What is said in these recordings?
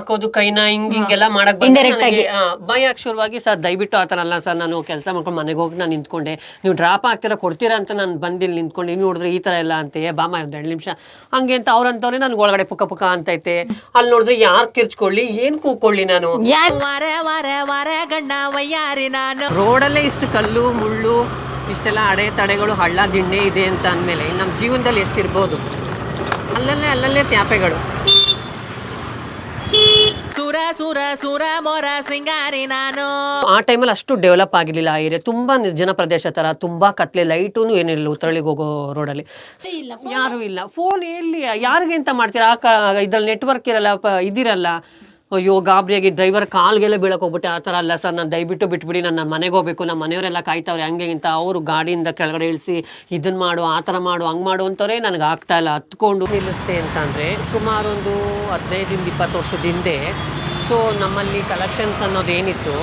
ಹಾಕೋದು ಕೈನ ಹಿಂಗ್ ಹಿಂಗೆಲ್ಲ ಮಾಡಕ್ ಬಂದ್ರೆ Indirect ನನಗೆ, ಆ, ಭಯ ಶುರುವಾಗಿ ಸರ್ ದಯವಿಟ್ಟು ಆತರ ಅಲ್ಲ ಸರ್ ನಾನು ಕೆಲಸ ಮಾಡ್ಕೊಂಡು ಮನೆಗೆ ಹೋಗಿ ನಾನು ನಿಂತ್ಕೊಂಡೆ. ನೀವು ಡ್ರಾಪ್ ಆಗ್ತೀರಾ ಕೊಡ್ತೀರಾ ಅಂತ ನಾನು ಬಂದಿಲ್ಲಿ ನಿಂತ್ಕೊಂಡು. ನೀವು ನೋಡಿದ್ರೆ ಈ ತರ ಎಲ್ಲ ಅಂತೆ ಏ ಬಾಮ ಒಂದು ಎರಡು ನಿಮಿಷ. ಹಂಗೆ ಅಂತ ಅವ್ರಂತವ್ರೆ ನನ್ಗೆ ಒಳಗಡೆ ಪುಕ್ಕ ಪುಕ್ಕ ಅಂತೈತೆ. ಅಲ್ಲಿ ನೋಡಿದ್ರೆ ಯಾರ್ ಕಿರ್ಚ್ಕೊಳ್ಳಿ ಏನ್ ಕೂಕೊಳ್ಳಿ ನಾನು? ಯಾರ್ ರೋಡಲ್ಲೇ ಇಷ್ಟು ಕಲ್ಲು ಮುಳ್ಳು ಇಷ್ಟೆಲ್ಲ ಅಡೆ ತಡೆಗಳು ಹಳ್ಳ ದಿಣ್ಣೆ ಇದೆ ಅಂತ ಅಂದಮೇಲೆ ನಮ್ಮ ಜೀವನದಲ್ಲಿ ಎಷ್ಟಿರ್ಬೋದು ಅಲ್ಲಲ್ಲೇ ಅಲ್ಲಲ್ಲೇ ತ್ಯಾಪೆಗಳು. ಸುರ ಸುರ ಸುರ ಮೊರ ಸಿಂಗಾರಿ ನಾನು. ಆ ಟೈಮಲ್ಲಿ ಅಷ್ಟು ಡೆವಲಪ್ ಆಗಿರ್ಲಿಲ್ಲ ಆ ಏರಿಯಾ ತುಂಬಾ ನಿರ್ಜನ ಪ್ರದೇಶ ತರ ತುಂಬಾ ಕತ್ಲೆ ಲೈಟೂ ಏನಿರಲಿಲ್ಲ ಉತ್ತರಳಿಗೆ ಹೋಗೋ ರೋಡಲ್ಲಿ ಯಾರು ಇಲ್ಲ. ಫೋನ್ ಎಲ್ಲಿ ಯಾರಿಗೆ ಅಂತ ಮಾಡ್ತೀರಾ? ಆ ಕ ಇದ್ರಲ್ಲಿ ನೆಟ್ವರ್ಕ್ ಇರಲ್ಲ ಪ- ಇದಿರಲ್ಲ. ಅಯ್ಯೋ, ಗಾಬರಿಯಾಗಿ ಡ್ರೈವರ್ ಕಾಲ್ಗೆಲ್ಲ ಬೀಳಕ್ಕೆ ಹೋಗ್ಬಿಟ್ಟೆ. ಆ ಥರ ಅಲ್ಲ ಸರ್, ನಾನು ದಯವಿಟ್ಟು ಬಿಟ್ಬಿಡಿ ನಾನು ಮನೆಗೆ ಹೋಗ್ಬೇಕು. ನಮ್ಮ ಮನೆಯವರೆಲ್ಲ ಕಾಯ್ತಾವ್ರೆ, ಹಂಗೆ ಅಂತ ಅವರು ಗಾಡಿಯಿಂದ ಕೆಳಗಡೆ ಇಳಿಸಿ ಇದನ್ನ ಮಾಡು, ಆ ಥರ ಮಾಡು, ಹಂಗೆ ಮಾಡು ಅಂತವ್ರೆ ನನಗೆ ಆಗ್ತಾ ಇಲ್ಲ. ಹತ್ಕೊಂಡು ನಿಲ್ಲಿಸ್ತೆ ಅಂತಂದರೆ ಸುಮಾರು ಒಂದು ಹದಿನೈದಿಂದ ಇಪ್ಪತ್ತು ವರ್ಷದ ಹಿಂದೆ, ಸೊ ನಮ್ಮಲ್ಲಿ ಕಲೆಕ್ಷನ್ಸ್ ಅನ್ನೋದು ಏನಿತ್ತು,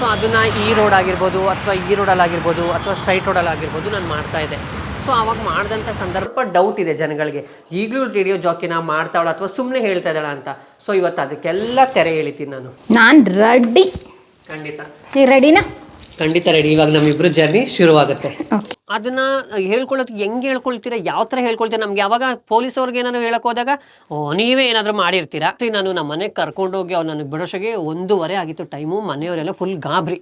ಸೊ ಅದನ್ನು ಈ ರೋಡ್ ಆಗಿರ್ಬೋದು ಅಥವಾ ಈ ರೋಡಲ್ಲಿ ಆಗಿರ್ಬೋದು ಅಥವಾ ಸ್ಟ್ರೈಟ್ ರೋಡಲ್ಲಿ ಆಗಿರ್ಬೋದು ನಾನು ಮಾಡ್ತಾ ಇದ್ದೆ. ಸೊ ಅವಾಗ ಮಾಡಿದಂಥ ಸಂದರ್ಭ ಡೌಟ್ ಇದೆ ಜನಗಳಿಗೆ. ಈಗಲೂ ರೇಡಿಯೋ ಜಾಕಿನ ಮಾಡ್ತಾವಳ ಅಥವಾ ಸುಮ್ಮನೆ ಹೇಳ್ತಾ ಇದ್ದಾಳ ಅಂತ. ಸೊ ಇವತ್ತು ಅದಕ್ಕೆಲ್ಲ ತೆರೆ ಎಳಿತೀನಿ ನಾನು. ನಾನು ರೆಡಿ ಖಂಡಿತ. ನೀ ರೆಡಿನಾ ಖಂಡಿತ ರೆಡಿ ಇವಾಗ ನಮ್ಮಿಬ್ರು ಜರ್ನಿ ಶುರುವಾಗುತ್ತೆ. ಅದನ್ನ ಹೇಳ್ಕೊಳ್ಳೋದು ಹೆಂಗೆ ಹೇಳ್ಕೊಳ್ತೀರಾ? ಯಾವ ಥರ ಹೇಳ್ಕೊಳ್ತೀರಾ? ನಮ್ಗೆ ಯಾವಾಗ ಪೊಲೀಸ್ ಅವ್ರಿಗೆ ಏನಾದ್ರು ಹೇಳಕ್ ಹೋದಾಗ ಓ ನೀವೇ ಏನಾದರೂ ಮಾಡಿರ್ತೀರಾ? ನಾನು ನಮ್ಮ ಮನೆಗೆ ಕರ್ಕೊಂಡೋಗಿ ಅವ್ರು ನನಗೆ ಬಿಡೋಷಗೆ ಒಂದೂವರೆ ಆಗಿತ್ತು. ಟೈಮು ಮನೆಯವರೆಲ್ಲ ಫುಲ್ ಗಾಬರಿ.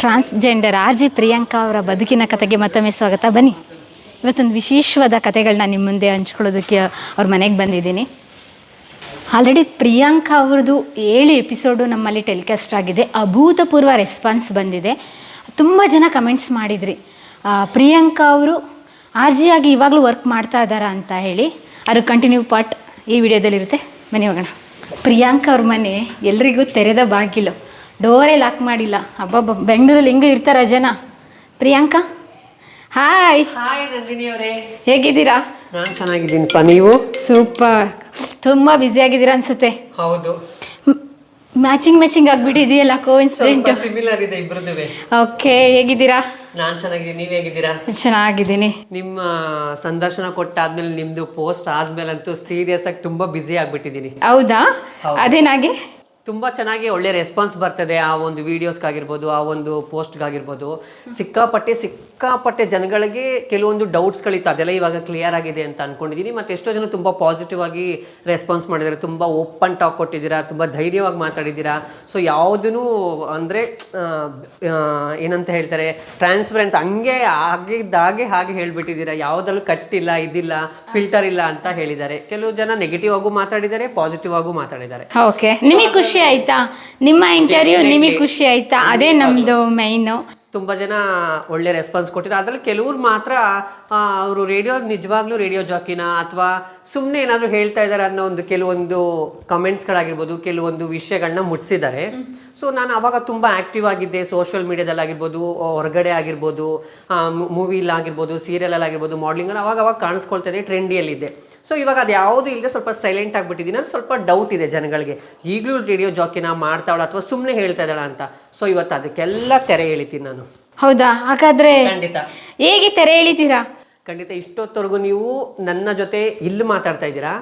ಟ್ರಾನ್ಸ್ಜೆಂಡರ್ ಆರ್ ಜಿ ಪ್ರಿಯಾಂಕಾ ಅವರ ಬದುಕಿನ ಕತೆಗೆ ಮತ್ತೊಮ್ಮೆ ಸ್ವಾಗತ. ಬನ್ನಿ. ಇವತ್ತೊಂದು ವಿಶೇಷವಾದ ಕತೆಗಳನ್ನ ನಿಮ್ಮ ಮುಂದೆ ಹಂಚ್ಕೊಳ್ಳೋದಕ್ಕೆ ಅವ್ರ ಮನೆಗೆ ಬಂದಿದ್ದೀನಿ. ಆಲ್ರೆಡಿ ಪ್ರಿಯಾಂಕಾ ಅವ್ರದ್ದು ಏಳು ಎಪಿಸೋಡು ನಮ್ಮಲ್ಲಿ ಟೆಲಿಕಾಸ್ಟ್ ಆಗಿದೆ. ಅಭೂತಪೂರ್ವ ರೆಸ್ಪಾನ್ಸ್ ಬಂದಿದೆ. ತುಂಬ ಜನ ಕಮೆಂಟ್ಸ್ ಮಾಡಿದ್ರಿ. ಪ್ರಿಯಾಂಕಾ ಅವರು ಆರ್ ಜಿ ಆಗಿ ಇವಾಗಲೂ ವರ್ಕ್ ಮಾಡ್ತಾ ಇದ್ದಾರಾ ಅಂತ ಹೇಳಿ. ಅದ್ರ ಕಂಟಿನ್ಯೂ ಪಾರ್ಟ್ ಈ ವಿಡಿಯೋದಲ್ಲಿರುತ್ತೆ. ಬನ್ನಿ ಹೋಗೋಣ. ಪ್ರಿಯಾಂಕಾ ಅವ್ರ ಮನೆ ಎಲ್ರಿಗೂ ತೆರೆದ ಬಾಗಿಲು. ಡೋರೇ ಲಾಕ್ ಮಾಡಿಲ್ಲ. ಅಬ್ಬಬ್ಬ ಬೆಂಗಳೂರಲ್ಲಿ ಹೆಂಗೆ ಇರ್ತಾರ ಜನ. ಪ್ರಿಯಾಂಕಾ? ಹಾಯ್. ಹಾಯ್ ನಂದಿನಿ ಅವರೇ. ಹೇಗಿದ್ದೀರಾ? ನಾನು ಚೆನ್ನಾಗಿದ್ದೀನಿಪ್ಪ ನೀವು? ಸೂಪರ್. ತುಂಬ ಬ್ಯುಸಿಯಾಗಿದ್ದೀರಾ ಅನ್ಸುತ್ತೆ. ಹೌದು. ಮ್ಯಾಚಿಂಗ್ ಮ್ಯಾಚಿಂಗ್ ಆಗ್ಬಿಟ್ಟಿದೆಯಲ್ಲ ಕೋ ಇನ್ಸಿಡೆಂಟ್ ಸಿಮಿಲರ್ ಇದೆ ಇಬ್ಬರದುವೆ ಓಕೆ ಹೇಗಿದ್ದೀರಾ? ನಾನ್ ಚೆನ್ನಾಗಿದ್ದೀನಿ ನೀವ್ ಹೇಗಿದ್ದೀರಾ? ಚೆನ್ನಾಗಿದ್ದೀನಿ. ನಿಮ್ಮ ಸಂದರ್ಶನ ಕೊಟ್ಟಾದ್ಮೇಲೆ ನಿಮ್ದು ಪೋಸ್ಟ್ ಆದ್ಮೇಲಂತೂ ಸೀರಿಯಸ್ ಆಗಿ ತುಂಬಾ ಬ್ಯುಸಿ ಆಗ್ಬಿಟ್ಟಿದ್ದೀನಿ. ಹೌದಾ. ಅದೇನಾಗಿ? ತುಂಬಾ ಚೆನ್ನಾಗಿ ಒಳ್ಳೆ ರೆಸ್ಪಾನ್ಸ್ ಬರ್ತದೆ. ಆ ಒಂದು ವಿಡಿಯೋಸ್ಗಾಗಿರ್ಬೋದು ಆ ಒಂದು ಪೋಸ್ಟ್ಗಾಗಿರ್ಬೋದು ಸಿಕ್ಕಾಪಟ್ಟೆ ಸಿಕ್ಕಾಪಟ್ಟೆ ಜನಗಳಿಗೆ ಕೆಲವೊಂದು ಡೌಟ್ಸ್ಗಳಿತ್ತು ಅದೆಲ್ಲ ಇವಾಗ ಕ್ಲಿಯರ್ ಆಗಿದೆ ಅಂತ ಅಂದ್ಕೊಂಡಿದ್ದೀನಿ ಮತ್ತೆ ಎಷ್ಟೋ ಜನ ತುಂಬಾ ಪಾಸಿಟಿವ್ ಆಗಿ ರೆಸ್ಪಾನ್ಸ್ ಮಾಡಿದ್ದಾರೆ. ತುಂಬ ಓಪನ್ ಟಾಕ್ ಕೊಟ್ಟಿದ್ದೀರಾ ತುಂಬಾ ಧೈರ್ಯವಾಗಿ ಮಾತಾಡಿದ್ದೀರಾ. ಸೊ ಯಾವುದೂ ಅಂದ್ರೆ ಏನಂತ ಹೇಳ್ತಾರೆ ಟ್ರಾನ್ಸ್ಪರೆನ್ಸ್ ಹಂಗೆ ಆಗಿದ್ದಾಗೆ ಹಾಗೆ ಹೇಳಿಬಿಟ್ಟಿದ್ದೀರಾ. ಯಾವುದಲ್ಲೂ ಕಟ್ಟಿಲ್ಲ ಇದಿಲ್ಲ ಫಿಲ್ಟರ್ ಇಲ್ಲ ಅಂತ ಹೇಳಿದ್ದಾರೆ. ಕೆಲವು ಜನ ನೆಗೆಟಿವ್ ಆಗೂ ಮಾತಾಡಿದ್ದಾರೆ ಪಾಸಿಟಿವ್ ಆಗೂ ಮಾತಾಡಿದ್ದಾರೆ. ಓಕೆ ನಿಮಗೆ ಖುಷಿ ಆಯ್ತಾ? ನಿಮ್ಮ ಇಂಟರ್ವ್ಯೂ ನಿಮಗೆ ಖುಷಿ ಆಯ್ತಾ? ಅದೇ ನಮ್ದು ಮೈನ್ ತುಂಬಾ ಜನ ಒಳ್ಳೆ ರೆಸ್ಪಾನ್ಸ್ ಕೊಟ್ಟಿದ್ರು ಅದ್ರಲ್ಲಿ ಕೆಲವ್ರು ಮಾತ್ರ ಅವರು ರೇಡಿಯೋ ನಿಜವಾಗ್ಲೂ ರೇಡಿಯೋ ಜಾಕಿನ ಅಥವಾ ಸುಮ್ಮನೆ ಏನಾದರೂ ಹೇಳ್ತಾ ಇದ್ದಾರೆ ಅನ್ನೋ ಒಂದು ಕೆಲವೊಂದು ಕಮೆಂಟ್ಸ್ಗಳಾಗಿರ್ಬೋದು ಕೆಲವೊಂದು ವಿಷಯಗಳನ್ನ ಮುಟ್ಸಿದ್ದಾರೆ. ಸೊ ನಾನು ಅವಾಗ ತುಂಬ ಆಕ್ಟಿವ್ ಆಗಿದ್ದೆ. ಸೋಷಿಯಲ್ ಮೀಡಿಯಾದಲ್ಲಿ ಆಗಿರ್ಬೋದು ಹೊರಗಡೆ ಆಗಿರ್ಬೋದು ಮೂವಿಲ್ ಆಗಿರ್ಬೋದು ಸೀರಿಯಲಲ್ಲಿ ಆಗಿರ್ಬೋದು ಮಾಡ್ಲಿಂಗ್ ಅವಾಗ ಅವಾಗ ಕಾಣಿಸ್ಕೊಳ್ತಾ ಇದೆ ಟ್ರೆಂಡಿಯಲ್ಲಿದ್ದೆ ಸೊ ಇವಾಗ ಅದು ಯಾವುದು ಇಲ್ಲದೆ ಸ್ವಲ್ಪ ಸೈಲೆಂಟ್ ಆಗಿಬಿಟ್ಟಿದ್ದೀನಿ ಅಂತ ಸ್ವಲ್ಪ ಡೌಟ್ ಇದೆ ಜನಗಳಿಗೆ. ಈಗಲೂ ರೇಡಿಯೋ ಜಾಕಿನ ಮಾಡ್ತಾವಳ ಅಥವಾ ಸುಮ್ಮನೆ ಹೇಳ್ತಾ ಇದ್ದಾಳ ಅಂತ? ಸೊ ಇವತ್ತು ಅದಕ್ಕೆಲ್ಲ ತೆರೆ ಎಳಿತೀನಿ ನಾನು. ಹೌದಾ? ಹಾಗಾದ್ರೆ ಖಂಡಿತ. ಹೇಗೆ ತೆರೆ ಎಳಿತೀರಾ? ಖಂಡಿತ ಇಷ್ಟೊತ್ತವರೆಗೂ ನೀವು ನನ್ನ ಜೊತೆ ಇಲ್ಲಿ ಮಾತಾಡ್ತಾ ಇದ್ದೀರಾ?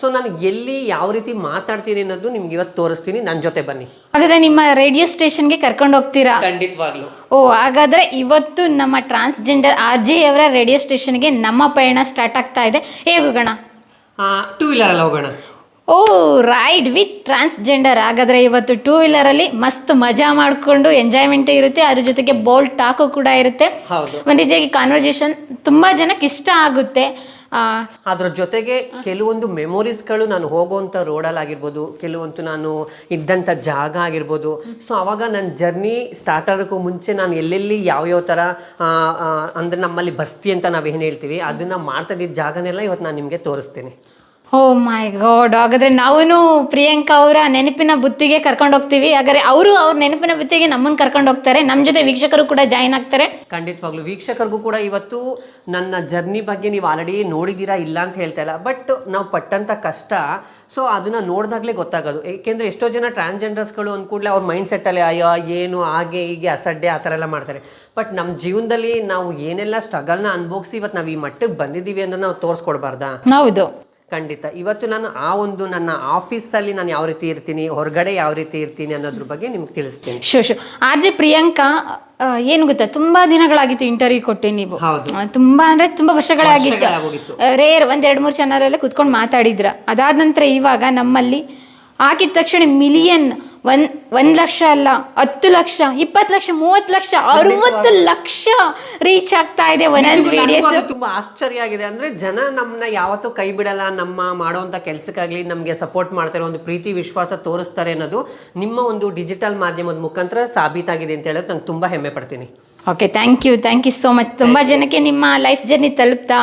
ಸೊ ನಾನು ಎಲ್ಲಿ ಯಾವ ರೀತಿ ಮಾತಾಡ್ತೀನಿ ಅನ್ನೋದು ನಿಮ್ಗೆ ಇವತ್ತು ತೋರಿಸ್ತೀನಿ. ನನ್ನ ಜೊತೆ ಬನ್ನಿ. ಹಾಗಾದ್ರೆ ನಿಮ್ಮ ರೇಡಿಯೋ ಸ್ಟೇಷನ್ಗೆ ಕರ್ಕೊಂಡು ಹೋಗ್ತೀರಾ? ಖಂಡಿತವಾಗ್ಲು. ಓ ಹಾಗಾದ್ರೆ ಇವತ್ತು ನಮ್ಮ ಟ್ರಾನ್ಸ್ಜೆಂಡರ್ ಆರ್ ಜೆ ಅವರ ರೇಡಿಯೋ ಸ್ಟೇಷನ್ಗೆ ನಮ್ಮ ಪಯಣ ಸ್ಟಾರ್ಟ್ ಆಗ್ತಾ ಇದೆ. ಹೇಗೆ ಹೋಗೋಣ. ಟೂ ವೀಲರಲ್ಲಿ ಹೋಗೋಣ. ಓ ರೈಡ್ ವಿತ್ ಟ್ರಾನ್ಸ್ಜೆಂಡರ್ ಹಾಗಾದರೆ ಇವತ್ತು ಟೂ ವೀಲರಲ್ಲಿ ಮಸ್ತ್ ಮಜಾ ಮಾಡಿಕೊಂಡು ಎಂಜಾಯ್ಮೆಂಟ್ ಇರುತ್ತೆ. ಅದ್ರ ಜೊತೆಗೆ ಬೋಲ್ಡ್ ಟಾಕು ಕೂಡ ಇರುತ್ತೆ. ಒಂದು ರೀತಿಯಾಗಿ ಕಾನ್ವರ್ಸೇಷನ್ ತುಂಬ ಜನಕ್ಕೆ ಇಷ್ಟ ಆಗುತ್ತೆ. ಅದ್ರ ಜೊತೆಗೆ ಕೆಲವೊಂದು ಮೆಮೊರೀಸ್ಗಳು ನಾನು ಹೋಗುವಂಥ ರೋಡಲ್ಲಿ ಆಗಿರ್ಬೋದು ಕೆಲವೊಂದು ನಾನು ಇದ್ದಂಥ ಜಾಗ ಆಗಿರ್ಬೋದು. ಸೊ ಅವಾಗ ನನ್ನ ಜರ್ನಿ ಸ್ಟಾರ್ಟ್ ಆಗೋಕ್ಕೂ ಮುಂಚೆ ನಾನು ಎಲ್ಲೆಲ್ಲಿ ಯಾವ್ಯಾವ ಥರ ಅಂದರೆ ನಮ್ಮಲ್ಲಿ ಬಸ್ತಿ ಅಂತ ನಾವೇನು ಹೇಳ್ತೀವಿ ಅದನ್ನ ಮಾಡ್ತಾ ಇದ್ದಿದ್ದ ಜಾಗನೆಲ್ಲ ಇವತ್ತು ನಾನು ನಿಮಗೆ ತೋರಿಸ್ತೀನಿ. ಓ ಮೈ ಗಾಡ್ ಹಾಗಾದ್ರೆ ನಾವು ಪ್ರಿಯಾಂಕಾ ಅವರ ನೆನಪಿನ ಬುತ್ತಿಗೆ ಕರ್ಕೊಂಡು ಹೋಗ್ತೀವಿ. ಹಾಗಾದ್ರೆ ಅವರು ಅವ್ರ ನೆನಪಿನ ಬುತ್ತಿಗೆ ನಮ್ಮನ್ನು ಕರ್ಕೊಂಡು ಹೋಗ್ತಾರೆ. ನಮ್ಮ ಜೊತೆ ವೀಕ್ಷಕರು ಕೂಡ ಜಾಯ್ನ್ ಆಗ್ತಾರೆ. ಖಂಡಿತವಾಗ್ಲೂ ವೀಕ್ಷಕರಿಗೂ ಕೂಡ ಇವತ್ತು ನನ್ನ ಜರ್ನಿ ಬಗ್ಗೆ ನೀವು ಆಲ್ರೆಡಿ ನೋಡಿದ್ದೀರಾ ಇಲ್ಲ ಅಂತ ಹೇಳ್ತಾ ಇಲ್ಲ. ಬಟ್ ನಾವು ಪಟ್ಟಂಥ ಕಷ್ಟ ಸೊ ಅದನ್ನ ನೋಡಿದಾಗಲೇ ಗೊತ್ತಾಗೋದು. ಏಕೆಂದರೆ ಎಷ್ಟೋ ಜನ ಟ್ರಾನ್ಸ್ಜೆಂಡರ್ಸ್ಗಳು ಅಂದ್ಕೂಡಲೇ ಅವ್ರ ಮೈಂಡ್ ಸೆಟ್ಟಲ್ಲಿ ಅಯ್ಯೋ ಏನು ಹಾಗೆ ಹೀಗೆ ಅಸಡ್ಡೆ ಆ ಥರ ಎಲ್ಲ ಮಾಡ್ತಾರೆ. ಬಟ್ ನಮ್ಮ ಜೀವನದಲ್ಲಿ ನಾವು ಏನೆಲ್ಲ ಸ್ಟ್ರಗಲ್ನ ಅನುಭವಿಸಿ ಇವತ್ತು ನಾವು ಈ ಮಟ್ಟಕ್ಕೆ ಬಂದಿದ್ದೀವಿ ಅಂತ ನಾವು ತೋರಿಸ್ಕೊಡ್ಬಾರ್ದಾ? ಹೌದು. ಖಂಡಿತ. ಇವತ್ತು ನಾನು ಆ ಒಂದು ನನ್ನ ಆಫೀಸಲ್ಲಿ ನಾನು ಯಾವ ರೀತಿ ಇರ್ತೀನಿ ಹೊರಗಡೆ ಯಾವ ರೀತಿ ಇರ್ತೀನಿ ಅನ್ನೋದ್ರ ಬಗ್ಗೆ ನಿಮ್ಗೆ ತಿಳಿಸ್ತೀನಿ. Show show R J Priyanka ಆ, ಏನು ಗೊತ್ತಾ? ತುಂಬಾ ದಿನಗಳಾಗಿತ್ತು ಇಂಟರ್ವ್ಯೂ ಕೊಟ್ಟೆ ನೀವು. ಹೌದು. ಆ, ತುಂಬಾ ಅಂದ್ರೆ ತುಂಬಾ ವರ್ಷಗಳಾಗಿತ್ತು. ವರ್ಷಗಳಾಗೋಗಿತ್ತು. ರೇರ್ ಒಂದ್ ಎರಡ್ ಮೂರು ಚಾನಲಲ್ಲೇ ಕುತ್ಕೊಂಡು ಮಾತಾಡಿದ್ರ. ಅದಾದ ನಂತರ ಇವಾಗ ನಮ್ಮಲ್ಲಿ ಹಾಕಿದ ತಕ್ಷಣ ಮಿಲಿಯನ್ ಒಂದ್ ಒಂದ್ ಲಕ್ಷ ಅಲ್ಲ ಹತ್ತು ಲಕ್ಷ ಇಪ್ಪತ್ತು ಲಕ್ಷ ಮೂವತ್ತು ಲಕ್ಷ ಅರವತ್ತು ಲಕ್ಷ ರೀಚ್ ಆಗ್ತಾ ಇದೆ ಒಂದೊಂದು ನಿಜಕ್ಕೂ ವಿಡಿಯೋಸ್ ತುಂಬಾ ಆಶ್ಚರ್ಯ ಆಗಿದೆ ಅಂದ್ರೆ ಜನ ನಮ್ಮನ್ನ ಯಾವತ್ತೂ ಕೈ ಬಿಡಲ್ಲ ನಮ್ಮ ಮಾಡುವಂತ ಕೆಲ್ಸಕ್ಕಾಗ್ಲಿ ನಮಗೆ ಸಪೋರ್ಟ್ ಮಾಡ್ತಾರೆ ಒಂದು ಪ್ರೀತಿ ವಿಶ್ವಾಸ ತೋರಿಸ್ತಾರೆ ಅನ್ನೋದು ನಿಮ್ಮ ಒಂದು ಡಿಜಿಟಲ್ ಮಾಧ್ಯಮದ ಮುಖಾಂತರ ಸಾಬೀತಾಗಿದೆ ಅಂತ ಹೇಳೋದು ನಂಗೆ ತುಂಬಾ ಹೆಮ್ಮೆ ಪಡ್ತೀನಿ. Okay thank you thank you so much ತುಂಬಾ ಜನಕ್ಕೆ ನಿಮ್ಮ ಲೈಫ್ ಜರ್ನಿ ತಲುಪ್ತಾ?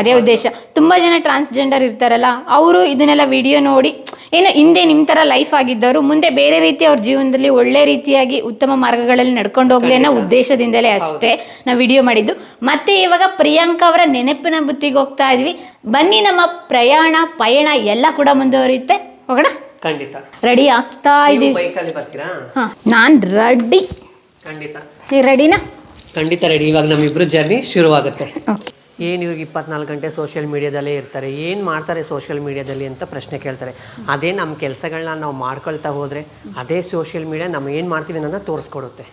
ಅದೇ ಉದ್ದೇಶ. ತುಂಬಾ ಜನ ಟ್ರಾನ್ಸ್ಜೆಂಡರ್ ಇರ್ತಾರಲ್ಲ ಅವರು ಇದನ್ನೆಲ್ಲ ವಿಡಿಯೋ ನೋಡಿ ಏನು ಹಿಂದೆ ನಿಮ್ಮ ಥರ ಲೈಫ್ ಆಗಿದ್ದವರು ಮುಂದೆ ಬೇರೆ ರೀತಿ ಅವ್ರ ಜೀವನದಲ್ಲಿ ಒಳ್ಳೆ ರೀತಿಯಾಗಿ ಉತ್ತಮ ಮಾರ್ಗಗಳಲ್ಲಿ ನಡ್ಕೊಂಡು ಹೋಗ್ಲಿ ಅನ್ನೋ ಉದ್ದೇಶದಿಂದಲೇ ಅಷ್ಟೇ ನಾವು ವಿಡಿಯೋ ಮಾಡಿದ್ದು. ಮತ್ತೆ ಇವಾಗ ಪ್ರಿಯಾಂಕಾ ಅವರ ನೆನಪಿನ ಬುತ್ತಿಗೆ ಹೋಗ್ತಾ ಇದ್ವಿ. ಬನ್ನಿ ನಮ್ಮ ಪ್ರಯಾಣ ಪಯಣ ಎಲ್ಲ ಕೂಡ ಮುಂದುವರಿಯುತ್ತೆ. ಹೋಗೋಣ? ಖಂಡಿತ. ರೆಡಿ ಆಗ್ತಾ ಇದೀವಿ ಬೈಕಲ್ಲಿ ಬರ್ತೀರಾ? ಹಾಂ ನಾನು ರೆಡಿ ಖಂಡಿತ. ನೀವು ರೆಡಿನಾ ಖಂಡಿತ ರೆಡಿ ಇವಾಗ ನಮ್ಮಿಬ್ರು ಜರ್ನಿ ಶುರುವಾಗುತ್ತೆ. ಓಕೆ. ಏನು ಇವ್ರಿಗೆ ಇಪ್ಪತ್ನಾಲ್ಕು ಗಂಟೆ ಸೋಷಿಯಲ್ ಮೀಡಿಯಾದಲ್ಲೇ ಇರ್ತಾರೆ? ಏನು ಮಾಡ್ತಾರೆ ಸೋಷಿಯಲ್ ಮೀಡಿಯಾದಲ್ಲಿ ಅಂತ ಪ್ರಶ್ನೆ ಕೇಳ್ತಾರೆ. ಅದೇ ನಮ್ಮ ಕೆಲಸಗಳನ್ನ ನಾವು ಮಾಡ್ಕೊಳ್ತಾ ಹೋದರೆ ಅದೇ ಸೋಷಿಯಲ್ ಮೀಡಿಯಾ ನಾವು ಏನು ಮಾಡ್ತೀವಿ ಅನ್ನೋದನ್ನ ತೋರಿಸ್ಕೊಡುತ್ತೆ.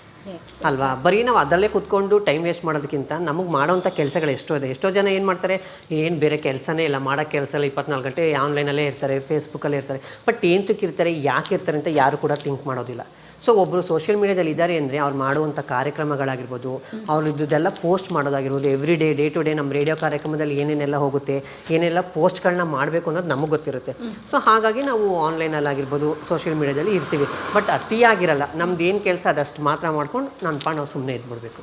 ಅಲ್ವಾ? ಬರೀ ನಾವು ಅದರಲ್ಲೇ ಕುತ್ಕೊಂಡು ಟೈಮ್ ವೇಸ್ಟ್ ಮಾಡೋದಕ್ಕಿಂತ ನಮಗೆ ಮಾಡೋವಂಥ ಕೆಲಸಗಳು ಎಷ್ಟೋ ಇದೆ. ಎಷ್ಟೋ ಜನ ಏನು ಮಾಡ್ತಾರೆ? ಏನು ಬೇರೆ ಕೆಲಸನೇ ಇಲ್ಲ. ಮಾಡೋ ಕೆಲಸ ಇಲ್ಲ ಇಪ್ಪತ್ನಾಲ್ಕು ಗಂಟೆ ಆನ್ಲೈನಲ್ಲೇ ಇರ್ತಾರೆ ಫೇಸ್ಬುಕ್ಕಲ್ಲೇ ಇರ್ತಾರೆ. ಬಟ್ ಏನು ತಿಕ್ಕಿರ್ತಾರೆ ಯಾಕೆ ಇರ್ತಾರೆ ಅಂತ ಯಾರು ಕೂಡ ಥಿಂಕ್ ಮಾಡೋದಿಲ್ಲ. ಸೊ ಒಬ್ಬರು ಸೋಷಿಯಲ್ ಮೀಡಿಯಾದಲ್ಲಿ ಇದ್ದಾರೆ ಅಂದರೆ ಅವ್ರು ಮಾಡುವಂಥ ಕಾರ್ಯಕ್ರಮಗಳಾಗಿರ್ಬೋದು ಅವ್ರು ಇದ್ದೆಲ್ಲ ಪೋಸ್ಟ್ ಮಾಡೋದಾಗಿರ್ಬೋದು every day day to day ನಮ್ಮ ರೇಡಿಯೋ ಕಾರ್ಯಕ್ರಮದಲ್ಲಿ ಏನೇನೆಲ್ಲ ಹೋಗುತ್ತೆ ಏನೆಲ್ಲ ಪೋಸ್ಟ್ಗಳನ್ನ ಮಾಡಬೇಕು ಅನ್ನೋದು ನಮಗೆ ಗೊತ್ತಿರುತ್ತೆ. ಸೊ ಹಾಗಾಗಿ ನಾವು ಆನ್ಲೈನಲ್ಲಿ ಆಗಿರ್ಬೋದು ಸೋಷಿಯಲ್ ಮೀಡಿಯಾದಲ್ಲಿ ಇರ್ತೀವಿ. ಬಟ್ ಅತಿಯಾಗಿರಲ್ಲ. ನಮ್ದು ಏನು ಕೆಲಸ ಅದಷ್ಟು ಮಾತ್ರ ಮಾಡ್ಕೊಂಡು ನನ್ನ ಪಾಡ್ ನಾವು ಸುಮ್ಮನೆ ಇದ್ಬಿಡ್ಬೇಕು.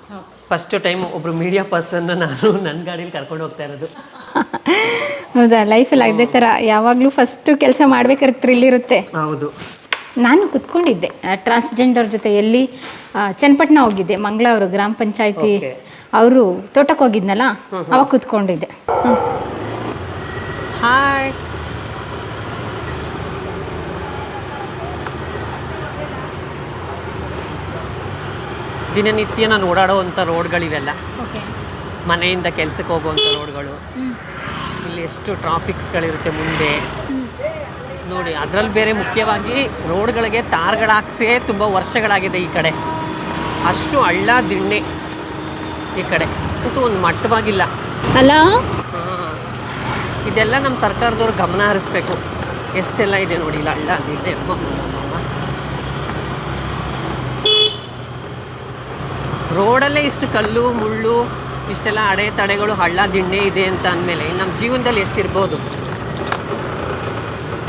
ಫಸ್ಟ್ ಟೈಮ್ ಒಬ್ಬರು ಮೀಡಿಯಾ ಪರ್ಸನ್ನ ನಾನು ನನ್ನ ಗಾಡೀಲಿ ಕರ್ಕೊಂಡು ಹೋಗ್ತಾ ಇರೋದು. ಹೌದಾ? ಲೈಫಲ್ಲಿ ಅದೇ ಥರ ಯಾವಾಗಲೂ ಫಸ್ಟು ಕೆಲಸ ಮಾಡ್ಬೇಕಾದ್ರೆ ಥ್ರಿಲ್ ಇರುತ್ತೆ. ಹೌದು. ನಾನು ಕುತ್ಕೊಂಡಿದ್ದೆ. ಟ್ರಾನ್ಸ್ಜೆಂಡರ್ ಜೊತೆ ಎಲ್ಲಿ ಚನ್ನಪಟ್ಟಣ ಹೋಗಿದ್ದೆ. ಮಂಗಳೂರು ಗ್ರಾಮ ಪಂಚಾಯತಿ ಅವರು ತೋಟಕ್ಕೆ ಹೋಗಿದ್ನಲ್ಲ ಅವಾಗ ಕುತ್ಕೊಂಡಿದ್ದೆ. ಹಾಯ್ ದಿನನಿತ್ಯ ನಾನು ಓಡಾಡುವಂಥ ರೋಡ್ಗಳಿವೆಲ್ಲ. ಮನೆಯಿಂದ ಕೆಲಸಕ್ಕೆ ಹೋಗುವಂಥ ರೋಡ್ಗಳು. ಇಲ್ಲಿ ಎಷ್ಟು ಟ್ರಾಫಿಕ್ಸ್ಗಳಿರುತ್ತೆ ಮುಂದೆ. ನೋಡಿ ಅದರಲ್ಲಿ ಬೇರೆ ಮುಖ್ಯವಾಗಿ ರೋಡ್ಗಳಿಗೆ ತಾರ್ಗಳಾಕ್ಸೇ ತುಂಬ ವರ್ಷಗಳಾಗಿದೆ ಈ ಕಡೆ. ಅಷ್ಟು ಹಳ್ಳ ದಿಣ್ಣೆ ಈ ಕಡೆ. ಅಂತೂ ಒಂದು ಮಟ್ಟವಾಗಿಲ್ಲ. ಅಲ್ಲ. ಇದೆಲ್ಲ ನಮ್ಮ ಸರ್ಕಾರದವ್ರು ಗಮನ ಹರಿಸ್ಬೇಕು. ಎಷ್ಟೆಲ್ಲ ಇದೆ ನೋಡಿ ಇಲ್ಲ ಹಳ್ಳ ದಿಣ್ಣೆ. ರೋಡಲ್ಲೇ ಇಷ್ಟು ಕಲ್ಲು ಮುಳ್ಳು ಇಷ್ಟೆಲ್ಲ ಅಡೆ ತಡೆಗಳು ಹಳ್ಳ ದಿಣ್ಣೆ ಇದೆ ಅಂತ ಅಂದಮೇಲೆ ನಮ್ಮ ಜೀವನದಲ್ಲಿ ಎಷ್ಟಿರ್ಬೋದು?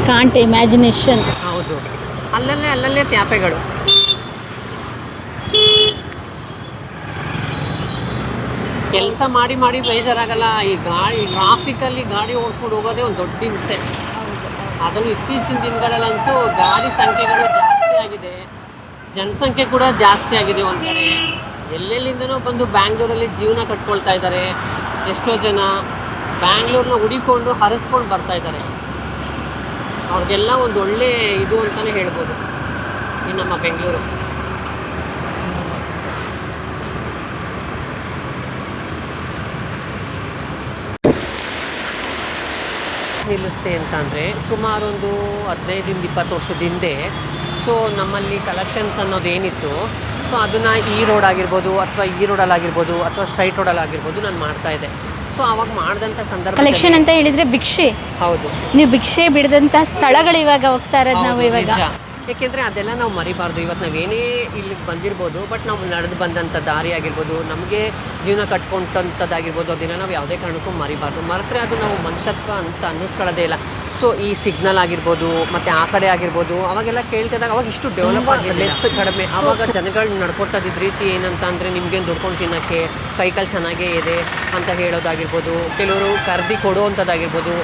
ಕಾಂಟ್ ಇಮ್ಯಾಜಿನೇಷನ್ ಹೌದು. ಅಲ್ಲಲ್ಲೇ ಅಲ್ಲಲ್ಲೇ ತ್ಯಾಪೆಗಳು. ಕೆಲಸ ಮಾಡಿ ಮಾಡಿ ಬೇಜಾರಾಗಲ್ಲ. ಈ ಗಾಡಿ ಟ್ರಾಫಿಕಲ್ಲಿ ಗಾಡಿ ಓಡಿಸ್ಕೊಂಡು ಹೋಗೋದೇ ಒಂದು ದೊಡ್ಡ ಹಿಂಸೆ. ಅದನ್ನು ಇತ್ತೀಚಿನ ದಿನಗಳಲ್ಲಂತೂ ಗಾಡಿ ಸಂಖ್ಯೆಗಳು ಜಾಸ್ತಿ ಆಗಿದೆ. ಜನಸಂಖ್ಯೆ ಕೂಡ ಜಾಸ್ತಿ ಆಗಿದೆ ಒಂದು ಕಡೆ. ಎಲ್ಲೆಲ್ಲಿಂದನೋ ಬಂದು ಬ್ಯಾಂಗ್ಳೂರಲ್ಲಿ ಜೀವನ ಕಟ್ಕೊಳ್ತಾ ಇದ್ದಾರೆ. ಎಷ್ಟೋ ಜನ ಬ್ಯಾಂಗ್ಳೂರ್ನ ಹುಡಿಕೊಂಡು ಹರಿಸ್ಕೊಂಡು ಬರ್ತಾ ಇದ್ದಾರೆ. ಅವ್ರಿಗೆಲ್ಲ ಒಂದು ಒಳ್ಳೆ ಇದು ಅಂತಲೇ ಹೇಳ್ಬೋದು. ಈ ನಮ್ಮ ಬೆಂಗಳೂರು. ನಿಲ್ಲಿಸ್ತೆ ಅಂತ ಅಂದರೆ ಸುಮಾರು ಒಂದು ಹದಿನೈದಿಂದ ಇಪ್ಪತ್ತು ವರ್ಷದ ಹಿಂದೆ ಸೊ ನಮ್ಮಲ್ಲಿ ಕಲೆಕ್ಷನ್ಸ್ ಅನ್ನೋದು ಏನಿತ್ತು ಸೊ ಅದನ್ನು ಈ ರೋಡ್ ಆಗಿರ್ಬೋದು ಅಥವಾ ಈ ರೋಡಲ್ಲಿ ಆಗಿರ್ಬೋದು ಅಥವಾ ಸ್ಟ್ರೈಟ್ ರೋಡಲ್ಲಿ ಆಗಿರ್ಬೋದು ನಾನು ಮಾಡ್ತಾ ಇದ್ದೆ. ಸೊ ಅವಾಗ ಮಾಡಿದಂಥ ಸಂದರ್ಭ ಕಲೆಕ್ಷನ್ ಅಂತ ಹೇಳಿದ್ರೆ ಭಿಕ್ಷೆ. ಹೌದು. ನೀವು ಭಿಕ್ಷೆ ಬಿಡದಂತ ಸ್ಥಳಗಳು ಇವಾಗ ಹೋಗ್ತಾ ಇರೋದು ನಾವು ಹೌದು, ಇವಾಗ. ನಿಜ. ಯಾಕೆಂದ್ರೆ ಅದೆಲ್ಲ ನಾವು ಮರಿಬಾರ್ದು. ಇವತ್ತು ನಾವೇನೇ ಇಲ್ಲಿಗೆ ಬಂದಿರ್ಬೋದು ಬಟ್ ನಾವು ನಡೆದು ಬಂದಂಥ ದಾರಿ ಆಗಿರ್ಬೋದು ನಮಗೆ ಜೀವನ ಕಟ್ಕೊಂಡಂಥದ್ದಾಗಿರ್ಬೋದು ಅದನ್ನ ನಾವು ಯಾವುದೇ ಕಾರಣಕ್ಕೂ ಮರಿಬಾರ್ದು. ಮರೆತ್ರೆ ಅದು ನಾವು ಮನುಷ್ಯತ್ವ ಅಂತ ಅನ್ನಿಸ್ಕೊಳ್ಳೋದೇ ಇಲ್ಲ. ಸೊ ಈ ಸಿಗ್ನಲ್ ಆಗಿರ್ಬೋದು ಮತ್ತು ಆ ಕಡೆ ಆಗಿರ್ಬೋದು ಅವಾಗೆಲ್ಲ ಕೇಳ್ತಿದ್ದಾಗ ಅವಾಗ ಇಷ್ಟು ಡೆವಲಪ್ ಆಗಿದೆ ಲೆಸ್ ಕಡಿಮೆ. ಆವಾಗ ಜನಗಳು ನಡ್ಕೊಳ್ತಾ ಇದ್ದ ರೀತಿ ಏನಂತ ಅಂದರೆ ನಿಮ್ಗೇನು ದುಡ್ಕೊಂಡು ತಿನ್ನೋಕ್ಕೆ ಕೈಕಾಲು ಚೆನ್ನಾಗೇ ಇದೆ ಅಂತ ಹೇಳೋದಾಗಿರ್ಬೋದು ಕೆಲವರು ಕರ್ದಿ ಕೊಡುವಂಥದ್ದಾಗಿರ್ಬೋದು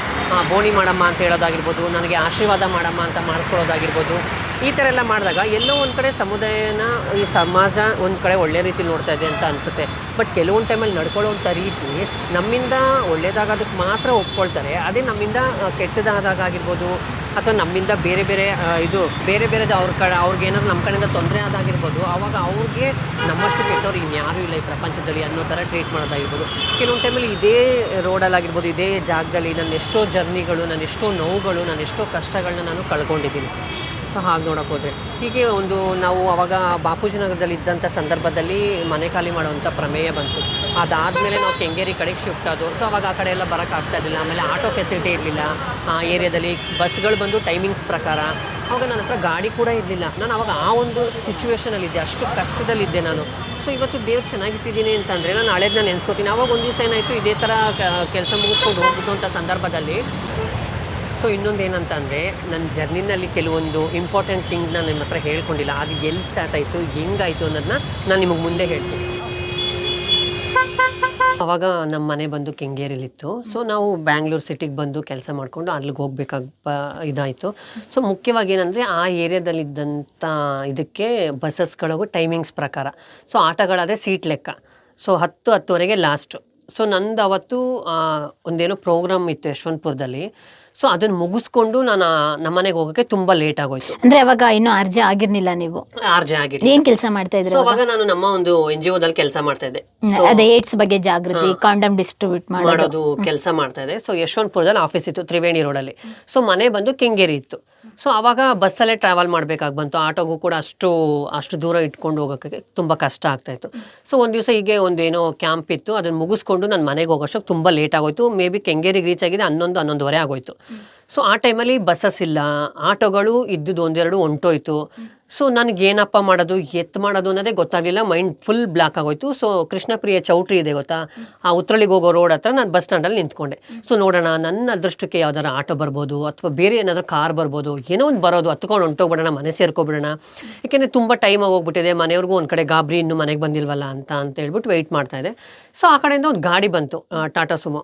ಬೋಣಿ ಮಾಡಮ್ಮ ಅಂತ ಹೇಳೋದಾಗಿರ್ಬೋದು ನನಗೆ ಆಶೀರ್ವಾದ ಮಾಡಮ್ಮ ಅಂತ ಮಾಡ್ಕೊಳ್ಳೋದಾಗಿರ್ಬೋದು ಈ ಥರ ಎಲ್ಲ ಮಾಡಿದಾಗ ಎಲ್ಲೋ ಒಂದು ಕಡೆ ಸಮುದಾಯನ, ಈ ಸಮಾಜ ಒಂದು ಕಡೆ ಒಳ್ಳೆ ರೀತಿ ನೋಡ್ತಾ ಇದೆ ಅಂತ ಅನಿಸುತ್ತೆ. ಬಟ್ ಕೆಲವೊಂದು ಟೈಮಲ್ಲಿ ನಡ್ಕೊಳ್ಳೋವಂಥ ರೀತಿ ನಮ್ಮಿಂದ ಒಳ್ಳೇದಾಗೋದಕ್ಕೆ ಮಾತ್ರ ಒಪ್ಕೊಳ್ತಾರೆ. ಅದೇ ನಮ್ಮಿಂದ ಕೆಟ್ಟದಾದಾಗ ಆಗಿರ್ಬೋದು ಅಥವಾ ನಮ್ಮಿಂದ ಬೇರೆ ಬೇರೆ ಇದು ಬೇರೆ ಬೇರೆದು ಅವ್ರ ಕಡೆ, ಅವ್ರಿಗೆ ಏನಾದ್ರು ನಮ್ಮ ಕಡೆಯಿಂದ ತೊಂದರೆ ಆದಾಗಿರ್ಬೋದು ಆವಾಗ ಅವ್ರಿಗೆ ನಮ್ಮಷ್ಟು ಕೆಟ್ಟವ್ರು ಇನ್ಯಾರೂ ಇಲ್ಲ ಈ ಪ್ರಪಂಚದಲ್ಲಿ ಅನ್ನೋ ಥರ ಟ್ರೀಟ್ ಮಾಡೋದಾಗಿರ್ಬೋದು. ಕೆಲವೊಂದು ಟೈಮಲ್ಲಿ ಇದೇ ರೋಡಲ್ಲಾಗಿರ್ಬೋದು ಇದೇ ಜಾಗದಲ್ಲಿ ನನ್ನ ಎಷ್ಟೋ ಜರ್ನಿಗಳು ನಾನು ಎಷ್ಟೋ ನೋವುಗಳು, ನಾನು ಎಷ್ಟೋ ಕಷ್ಟಗಳನ್ನ ನಾನು ಕಳ್ಕೊಂಡಿದ್ದೀನಿ. ಸೊ ಹಾಗೆ ನೋಡಕ್ಕೆ ಹೋದರೆ. ಹೀಗೆ ಒಂದು ನಾವು ಅವಾಗ ಬಾಪೂಜಿ ನಗರದಲ್ಲಿ ಇದ್ದಂಥ ಸಂದರ್ಭದಲ್ಲಿ ಮನೆ ಖಾಲಿ ಮಾಡುವಂಥ ಪ್ರಮೇಯ ಬಂತು. ಅದಾದಮೇಲೆ ನಾವು ಕೆಂಗೇರಿ ಕಡೆಗೆ ಶಿಫ್ಟ್ ಆದವು. ಸೊ ಅವಾಗ ಆ ಕಡೆ ಎಲ್ಲ ಬರೋಕ್ಕೆ ಆಗ್ತಾ ಇರಲಿಲ್ಲ ಆಮೇಲೆ ಆಟೋ ಫೆಸಿಲಿಟಿ ಇರಲಿಲ್ಲ. ಆ ಏರಿಯಾದಲ್ಲಿ ಬಸ್ಗಳು ಬಂದು ಟೈಮಿಂಗ್ಸ್ ಪ್ರಕಾರ. ಅವಾಗ ನನ್ನ ಹತ್ರ ಗಾಡಿ ಕೂಡ ಇರಲಿಲ್ಲ. ನಾನು ಅವಾಗ ಆ ಒಂದು ಸಿಚುವೇಶನಲ್ಲಿದ್ದೆ ಅಷ್ಟು ಕಷ್ಟದಲ್ಲಿದ್ದೆ ನಾನು. ಸೊ ಇವತ್ತು ದೇವ್ರು ಚೆನ್ನಾಗಿಟ್ಟಿದ್ದೀನಿ ಅಂತಂದರೆ ನಾನು ಹಳೇದನ್ನ ನೆನೆಸ್ಕೋತೀನಿ. ಅವಾಗ ಒಂದು ದಿವಸ ಏನಾಯಿತು, ಇದೇ ಥರ ಕೆಲಸ ಮುಗಿಸ್ಕೊಂಡು ಹೋಗ್ಬಿಟ್ಟು ಅಂತ ಸಂದರ್ಭದಲ್ಲಿ ಸೊ ಇನ್ನೊಂದು ಏನಂತಂದರೆ ನನ್ನ ಜರ್ನಿನಲ್ಲಿ ಕೆಲವೊಂದು ಇಂಪಾರ್ಟೆಂಟ್ ಥಿಂಗ್ನ ನಿಮ್ಮ ಹತ್ರ ಹೇಳ್ಕೊಂಡಿಲ್ಲ. ಅದು ಎಲ್ಲಿ ಸ್ಟಾರ್ಟ್ ಆಯಿತು, ಹೆಂಗಾಯಿತು ಅನ್ನೋದನ್ನ ನಾನು ನಿಮಗೆ ಮುಂದೆ ಹೇಳ್ತೀನಿ. ಅವಾಗ ನಮ್ಮ ಮನೆ ಬಂದು ಕೆಂಗೇರಿಲಿತ್ತು. ಸೊ ನಾವು ಬ್ಯಾಂಗ್ಳೂರು ಸಿಟಿಗೆ ಬಂದು ಕೆಲಸ ಮಾಡಿಕೊಂಡು ಅಲ್ಲಿಗೆ ಹೋಗ್ಬೇಕಾಗ ಇದಾಯಿತು. ಸೊ ಮುಖ್ಯವಾಗಿ ಏನಂದರೆ ಆ ಏರಿಯಾದಲ್ಲಿದ್ದಂಥ ಇದಕ್ಕೆ ಬಸ್ಸಸ್ಗಳಿಗೂ ಟೈಮಿಂಗ್ಸ್ ಪ್ರಕಾರ. ಸೊ ಆಟಗಳಾದರೆ ಸೀಟ್ ಲೆಕ್ಕ. ಸೊ ಹತ್ತು ಹತ್ತುವರೆಗೆ ಲಾಸ್ಟು ಸೊ ನಂದು ಅವತ್ತು ಒಂದೇನೋ ಪ್ರೋಗ್ರಾಮ್ ಇತ್ತು ಯಶವಂತಪುರದಲ್ಲಿ. ಸೊ ಅದನ್ನ ಮುಗಿಸ್ಕೊಂಡು ನಾನು ನಮ್ಮನೆಗೆ ಹೋಗಕ್ಕೆ ತುಂಬಾ ಲೇಟ್ ಆಗೋಯ್ತು. ಅಂದ್ರೆ ಅವಾಗ ಇನ್ನು ಅರ್ಜಿ ಆಗಿರ್ಲಿಲ್ಲ ನೀವು? ಅರ್ಜೆ ಆಗಿ ಏನ್ ಕೆಲಸ ಮಾಡ್ತಾ ಇದ್ರಿ ಸೊ ಅವಾಗ ನಾನು ನಮ್ಮ ಒಂದು ಎನ್ ಜಿ ಒದಲ್ಲಿ ಕೆಲಸ ಮಾಡ್ತಾ ಇದ್ದೆ. ಅದೇ ಏಡ್ಸ್ ಬಗ್ಗೆ ಜಾಗೃತಿ ಕಾಂಡಮ್ ಡಿಸ್ಟ್ರಿಬ್ಯೂಟ್ ಮಾಡೋದು. ಮಾಡೋದು ಕೆಲಸ ಮಾಡ್ತಾ ಇದೆ ಸೊ ಯಶವಂತಪುರದಲ್ಲಿ ಆಫೀಸ್ ಇತ್ತು ತ್ರಿವೇಣಿ ರೋಡಲ್ಲಿ ಸೊ ಮನೆ ಬಂದು ಕೆಂಗೇರಿ ಇತ್ತು. ಸೊ ಅವಾಗ ಬಸ್ಸಲ್ಲೇ ಟ್ರಾವೆಲ್ ಮಾಡಬೇಕಾಗಿ ಬಂತು. ಆಟೋಗೂ ಕೂಡ ಅಷ್ಟು ಅಷ್ಟು ದೂರ ಇಟ್ಕೊಂಡು ಹೋಗೋಕ್ಕೆ ತುಂಬ ಕಷ್ಟ ಆಗ್ತಾ ಇತ್ತು. ಸೊ ಒಂದು ದಿವಸ ಹೀಗೆ ಒಂದೇನೋ ಕ್ಯಾಂಪ್ ಇತ್ತು. ಅದನ್ನು ಮುಗಿಸ್ಕೊಂಡು ನಾನು ಮನೆಗೆ ಹೋಗೋಷ್ಟಕ್ಕೆ ತುಂಬ ಲೇಟ್ ಆಗೋಯ್ತು. ಮೇ ಬಿ ಕೆಂಗೇರಿಗೆ ರೀಚ್ ಆಗಿದೆ ಹನ್ನೊಂದು, ಹನ್ನೊಂದುವರೆ ಆಗೋಯ್ತು. ಸೊ ಆ ಟೈಮಲ್ಲಿ ಬಸ್ಸಸ್ ಇಲ್ಲ. ಆಟೋಗಳು ಇದ್ದಿದ್ದು ಒಂದೆರಡು ಹೊಂಟೋಯ್ತು ಸೊ ನನಗೆ ಏನಪ್ಪ ಮಾಡೋದು ಎತ್ ಮಾಡೋದು ಅನ್ನೋದೇ ಗೊತ್ತಾಗಲಿಲ್ಲ. ಮೈಂಡ್ ಫುಲ್ ಬ್ಲಾಕ್ ಆಗೋಯ್ತು. ಸೊ ಕೃಷ್ಣಪ್ರಿಯ ಚೌಟ್ರಿ ಇದೆ ಗೊತ್ತಾ? ಆ ಉತ್ರಳಿಗೆ ಹೋಗೋ ರೋಡ್ ಹತ್ರ ನಾನು ಬಸ್ ಸ್ಟ್ಯಾಂಡಲ್ಲಿ ನಿಂತ್ಕೊಂಡೆ. ಸೊ ನೋಡೋಣ ನನ್ನ ಅದೃಷ್ಟಕ್ಕೆ ಯಾವ್ದಾರ ಆಟೋ ಬರ್ಬೋದು ಅಥವಾ ಬೇರೆ ಏನಾದರೂ ಕಾರ್ ಬರ್ಬೋದು ಏನೋ ಒಂದು ಬರೋದು ಹತ್ಕೊಂಡು ಹೊಂಟೋಗ್ಬಿಡೋಣ ಮನೆ ಸೇರ್ಕೊಬಿಡೋಣ. ಯಾಕೆಂದರೆ ತುಂಬ ಟೈಮ್ ಆಗೋಗ್ಬಿಟ್ಟಿದೆ. ಮನೆಯವ್ರಿಗೂ ಒಂದು ಕಡೆ ಗಾಬರಿ ಇನ್ನೂ ಮನೆಗೆ ಬಂದಿಲ್ವಲ್ಲ ಅಂತ ಅಂತ ಹೇಳ್ಬಿಟ್ಟು ವೆಯ್ಟ್ ಮಾಡ್ತಾ ಇದೆ ಸೊ ಆ ಕಡೆಯಿಂದ ಒಂದು ಗಾಡಿ ಬಂತು ಟಾಟಾ ಸುಮೋ.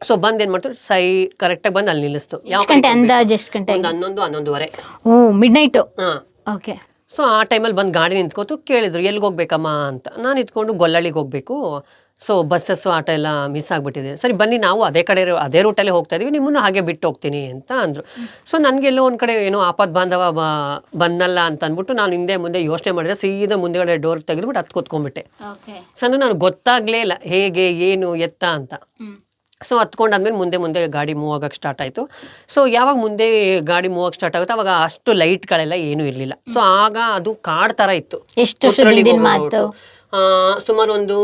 ಸೊ ಬಂದ್ ಏನ್ ಮಾಡ್ತು ಸೈ ಕರೆಕ್ಟಾಗಿ ಬಂದು ಅಲ್ಲಿ ನಿಲ್ಲಿಸ್ತು. ಯಾವ ಎಷ್ಟು ಗಂಟೆ ಅಂದಾಜ್ ಎಷ್ಟು ಗಂಟೆ ಒಂದು ಹನ್ನೊಂದು ಹನ್ನೊಂದುವರೆ. ಓ ಮಿಡ್ ನೈಟ್ ಹಾಂ. ಓಕೆ ಸೊ ಆ ಟೈಮಲ್ಲಿ ಬಂದು ಗಾಡಿ ನಿಂತ್ಕೋತು ಕೇಳಿದ್ರು ಎಲ್ಲಿಗೆ ಹೋಗ್ಬೇಕಮ್ಮ? ಅಂತ. ನಾನು ಇದ್ಕೊಂಡು ಗೊಲ್ಲಳ್ಳಿಗೆ ಹೋಗಬೇಕು. ಸೊ ಬಸ್ಸಸ್ಸು ಆಟ ಎಲ್ಲ ಮಿಸ್ ಆಗಿಬಿಟ್ಟಿದೆ. ಸರಿ ಬನ್ನಿ ನಾವು ಅದೇ ಕಡೆ ಅದೇ ರೂಟಲ್ಲೇ ಹೋಗ್ತಾ ಇದೀವಿ. ನಿಮ್ಮನ್ನು ಹಾಗೆ ಬಿಟ್ಟು ಹೋಗ್ತೀನಿ ಅಂತ ಅಂದರು. ಸೊ ನನಗೆಲ್ಲೋ ಒಂದು ಕಡೆ ಏನೋ ಆಪತ್ ಬಾಂಧವ ಬಂದಲ್ಲ ಅಂತ ಅಂದ್ಬಿಟ್ಟು ನಾನು ಹಿಂದೆ ಮುಂದೆ ಯೋಚನೆ ಮಾಡಿದೆ. ಸೀದಾ ಮುಂದೆಗಡೆ ಡೋರ್ ತೆಗೆದುಬಿಟ್ಟು ಹತ್ತು ಕೂತ್ಕೊಂಡ್ಬಿಟ್ಟೆ. ಸೊ ಸೊ ನಾನು ಗೊತ್ತಾಗಲೇ ಇಲ್ಲ ಹೇಗೆ ಏನು ಎತ್ತ ಅಂತ. ಸೊ ಹತ್ಕೊಂಡಾದ್ಮೇಲೆ ಮುಂದೆ ಮುಂದೆ ಗಾಡಿ ಮೂವ್ ಆಗಕ್ಕೆ ಸ್ಟಾರ್ಟ್ ಆಯಿತು. ಸೊ ಯಾವಾಗ ಮುಂದೆ ಗಾಡಿ ಮೂವ್ ಆಗಕ್ಕೆ ಸ್ಟಾರ್ಟ್ ಆಗುತ್ತೆ ಅವಾಗ ಅಷ್ಟು ಲೈಟ್ಗಳೆಲ್ಲ ಏನೂ ಇರಲಿಲ್ಲ. ಸೊ ಆಗ ಅದು ಕಾಡ್ ಥರ ಇತ್ತು. ಎಷ್ಟು ಸುಮಾರು ಒಂದು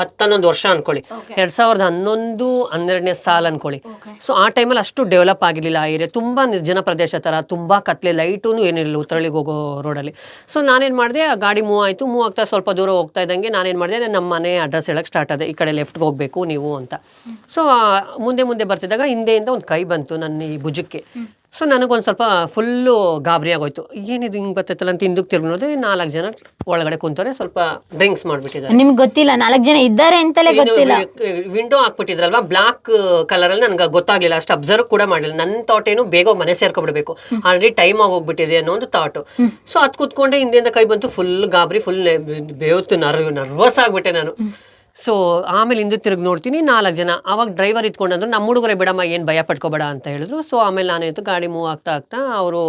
ಹತ್ತನ್ನೊಂದು ವರ್ಷ ಅನ್ಕೊಳ್ಳಿ. ಎರಡ್ ಸಾವಿರದ ಹನ್ನೊಂದು ಹನ್ನೆರಡನೇ ಸಾಲ ಅನ್ಕೊಳ್ಳಿ. ಸೊ ಆ ಟೈಮಲ್ಲಿ ಅಷ್ಟು ಡೆವಲಪ್ ಆಗಿರಲಿಲ್ಲ ಆ ಏರಿಯಾ ತುಂಬಾ ನಿರ್ಜನ ಪ್ರದೇಶ ತರ ತುಂಬಾ ಕತ್ಲೆ ಲೈಟೂ ಏನಿರಲಿಲ್ಲ ಉತ್ತರಳಿಗೆ ಹೋಗೋ ರೋಡಲ್ಲಿ ಸೊ ನಾನೇನ್ ಮಾಡಿದೆ ಆ ಗಾಡಿ ಮೂವ್ ಆಯಿತು. ಮೂವ್ ಆಗ್ತಾ ಸ್ವಲ್ಪ ದೂರ ಹೋಗ್ತಾ ಇದ್ದಂಗೆ ನಾನೇನ್ ಮಾಡಿದೆ ನಮ್ಮ ಮನೆ ಅಡ್ರೆಸ್ ಹೇಳಕ್ಕೆ ಸ್ಟಾರ್ಟ್ ಆದೆ. ಈ ಕಡೆ ಲೆಫ್ಟ್ಗೆ ಹೋಗಬೇಕು ನೀವು ಅಂತ. ಸೊ ಮುಂದೆ ಮುಂದೆ ಬರ್ತಿದ್ದಾಗ ಹಿಂದೆಯಿಂದ ಒಂದು ಕೈ ಬಂತು ನನ್ನ ಈ ಭುಜಕ್ಕೆ. ಸೊ ನನಗೊಂದು ಸ್ವಲ್ಪ ಫುಲ್ಲು ಗಾಬರಿ ಆಗೋಯ್ತು. ಏನಿದು ಹಿಂಗೆ ಬರ್ತೈತಲ್ಲ ಅಂತ ಹಿಂದಕ್ಕೆ ತಿರ್ಗಿ ನೋಡಿದ್ರೆ ನಾಲ್ಕು ಜನ ಒಳಗಡೆ ಕುಂತಾರೆ ಸ್ವಲ್ಪ ಡ್ರಿಂಕ್ಸ್ ಮಾಡಿಬಿಟ್ಟಿದ್ದಾರೆ. ನಿಮ್ಗೆ ಗೊತ್ತಿಲ್ಲ ನಾಲ್ಕು ಜನ ಇದ್ದಾರೆ ಅಂತಲೇ ಗೊತ್ತಿಲ್ಲ. ವಿಂಡೋ ಹಾಕ್ಬಿಟ್ಟಿದ್ರಲ್ವಾ? ಬ್ಲಾಕ್ ಕಲರ್ ಅಲ್ಲಿ ನನ್ಗೆ ಗೊತ್ತಾಗ್ಲಿಲ್ಲ ಅಷ್ಟು ಅಬ್ಸರ್ವ್ ಕೂಡ ಮಾಡಲಿಲ್ಲ. ನನ್ನ ಥಾಟ್ ಏನು ಬೇಗ ಮನೆ ಸೇರ್ಕೊಬಿಡ್ಬೇಕು. ಆಲ್ರೆಡಿ ಟೈಮ್ ಆಗೋಗ್ಬಿಟ್ಟಿದೆ ಅನ್ನೋ ಒಂದು ಥಾಟು ಸೊ ಅದ್ ಕೂತ್ಕೊಂಡೆ ಹಿಂದಿಂದ ಕೈ ಬಂತು ಫುಲ್ ಗಾಬರಿ ಫುಲ್ ಬೇವತ್ತು ನರ್ವ್ ನರ್ವಸ್ ಆಗ್ಬಿಟ್ಟೆ ನಾನು. ಸೊ ಆಮೇಲೆ ಹಿಂದೆ ತಿರುಗಿ ನೋಡ್ತೀನಿ. ನಾಲ್ಕು ಜನ. ಅವಾಗ ಡ್ರೈವರ್ ಇತ್ಕೊಂಡಂದ್ರು ನಮ್ಮ ಹುಡುಗರೇ ಬಿಡಮ್ಮ ಏನು ಭಯ ಪಡ್ಕೋಬೇಡ ಅಂತ ಹೇಳಿದ್ರು. ಸೊ ಆಮೇಲೆ ನಾನೇತು ಗಾಡಿ ಮೂವ್ ಆಗ್ತಾ ಆಗ್ತಾ ಅವರು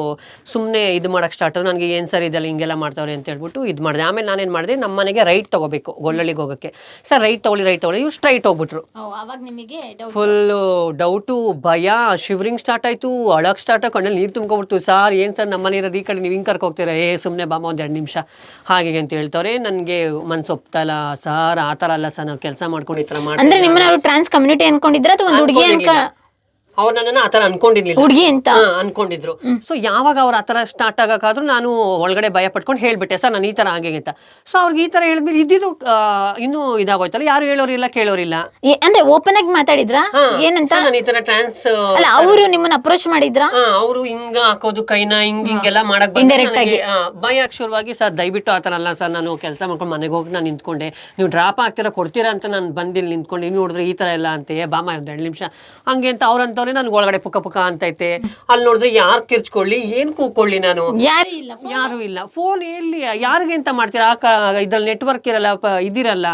ಸುಮ್ಮನೆ ಇದು ಮಾಡಕ್ಕೆ ಸ್ಟಾರ್ಟ್ ನನಗೆ ಏನು ಸರ್ ಇದೆಲ್ಲ ಹಿಂಗೆಲ್ಲ ಮಾಡ್ತಾವ್ರೆ ಅಂತ ಹೇಳ್ಬಿಟ್ಟು ಇದು ಮಾಡಿದೆ. ಆಮೇಲೆ ನಾನೇನು ಮಾಡಿದೆ ನಮ್ಮ ಮನೆಗೆ ರೈಟ್ ತಗೋಬೇಕು ಗೊಲ್ಲಳಿಗೆ ಹೋಗೋಕ್ಕೆ. ಸರ್ ರೈಟ್ ತೊಗೊಳ್ಳಿ ರೈಟ್ ತೊಗೊಳ್ಳಿ. ಇವ್ರು ಸ್ಟ್ರೈಟ್ ಹೋಗ್ಬಿಟ್ರು. ಅವಾಗ ನಿಮಗೆ ಫುಲ್ಲು ಡೌಟು ಭಯ ಶಿವರಿಂಗ್ ಸ್ಟಾರ್ಟ್ ಆಯಿತು. ಅಳಕ್ ಸ್ಟಾರ್ಟ್ ಆಗಿ ಕಣ್ಣಲ್ಲಿ ನೀರು ತುಂಬ್ಕೊಬಿಡ್ತು ಸಾರ್ ಏನು ಸರ್ ನಮ್ಮ ಮನೆ ಇರೋದು? ಈ ಕಡೆ ನೀವು ಹಿಂಗೆ ಕರ್ಕೊ ಹೋಗ್ತೀರಾ ಏ ಸುಮ್ಮನೆ ಬಾಮ ಒಂದು ಎರಡು ನಿಮಿಷ. ಹಾಗೆ ಅಂತ ಹೇಳ್ತವ್ರೆ. ನನಗೆ ಮನಸ್ಸು ಒಪ್ತಲ್ಲ ಸಾರ್ ಆ ಥರ ಅಲ್ಲ ಸರ್ ನಾವು ಕೆಲಸ ಮಾಡ್ಕೊಂಡು ಈ ಥರ ಅಂದ್ರೆ ಮಾಡ್ತೀವಿ ನಿಮ್ಮನ್ನ ಅವರು ಟ್ರಾನ್ಸ್ ಕಮ್ಯುನಿಟಿ ಅನ್ಕೊಂಡಿದ್ರ ಅಥವಾ ಒಂದು ಹುಡುಗಿ ಅನ್ಕ ಅವ್ರು ನನ್ನನ್ನು ಆ ತರ ಅನ್ಕೊಂಡಿರ್ಲಿಲ್ಲ. ಹುಡುಗಿ ಅಂತ? ಹಾ, ಅನ್ಕೊಂಡಿದ್ರು. ಸೊ ಯಾವಾಗ ಅವ್ರ ಆತರ ಸ್ಟಾರ್ಟ್ ಆಗಕ್ಕಾದ್ರೂ ನಾನು ಒಳಗಡೆ ಭಯ ಪಟ್ಕೊಂಡು ಹೇಳ್ಬಿಟ್ಟೆ ಸರ್ ನಾನು ಈ ತರ ಹಾಗೆ ಅಂತ. ಸೊ ಅವ್ರಿಗೆ ಈ ತರ ಹೇಳಿದ್ಮೇಲೆ ಇದ್ದಿದ್ದು ಆ, ಇನ್ನೂ ಇದಾಗೋಯ್ತಲ್ಲ? ಯಾರು ಹೇಳೋರಿಲ್ಲ ಕೇಳೋರಿಲ್ಲ. ಏ- ಅಂದ್ರೆ ಓಪನ್ ಆಗಿ ಮಾತಾಡಿದ್ರಾ? ಏನಂತ? ಸರ್ ನಾನು ಈ ತರ ಟ್ರಾನ್ಸ್ ಅಲ್ಲ ಅವರು ನಿಮ್ಮನ್ನ ಅಪ್ರೋಚ್ ಮಾಡಿದ್ರಾ? ಅವರು ಹಿಂಗ ಹಾಕೋದು ಕೈನ ಹಿಂಗ್ ಹಿಂಗೆಲ್ಲ ಮಾಡಕ್ ಬಂದ್ರೆ Indirect ನನಗೆ, ಆ, ಭಯ ಶುರುವಾಗಿ ಸರ್ ದಯವಿಟ್ಟು ಆತರ ಅಲ್ಲ ಸರ್ ನಾನು ಕೆಲಸ ಮಾಡ್ಕೊಂಡು ಮನೆಗೆ ಹೋಗಿ ನಾನು ನಿಂತ್ಕೊಂಡೆ. ನೀವು ಡ್ರಾಪ್ ಆಗ್ತೀರಾ ಕೊಡ್ತೀರಾ ಅಂತ ನಾನು ಬಂದಿಲ್ಲಿ ನಿಂತ್ಕೊಂಡು. ಇನ್ನು ನೋಡಿದ್ರೆ ಈ ತರ ಎಲ್ಲ ಅಂತೆ ಬಾಮ ಒಂದ್ ಎರಡು ನಿಮಿಷ. ಹಂಗೆ ಅಂತ ಅವ್ರಂತವ್ರೆ ನನ್ಗೆ ಒಳಗಡೆ ಪುಕ್ಕ ಪುಕ್ಕ ಅಂತೈತೆ. ಅಲ್ಲಿ ನೋಡಿದ್ರೆ ಯಾರು ಕಿರ್ಚ್ಕೊಳ್ಳಿ ಏನ್ ಕೂಕೊಳ್ಳಿ ನಾನು? ಯಾರು ಇಲ್ಲ ಯಾರು ಇಲ್ಲ. ಫೋನ್ ಎಲ್ಲಿ ಯಾರಿಗೆ ಎಂತ ಮಾಡ್ತೀರಾ? ಆ ಕ- ಇದ್ರಲ್ಲಿ ನೆಟ್ವರ್ಕ್ ಇರಲ್ಲ ಪ- ಇದಿರಲ್ಲ.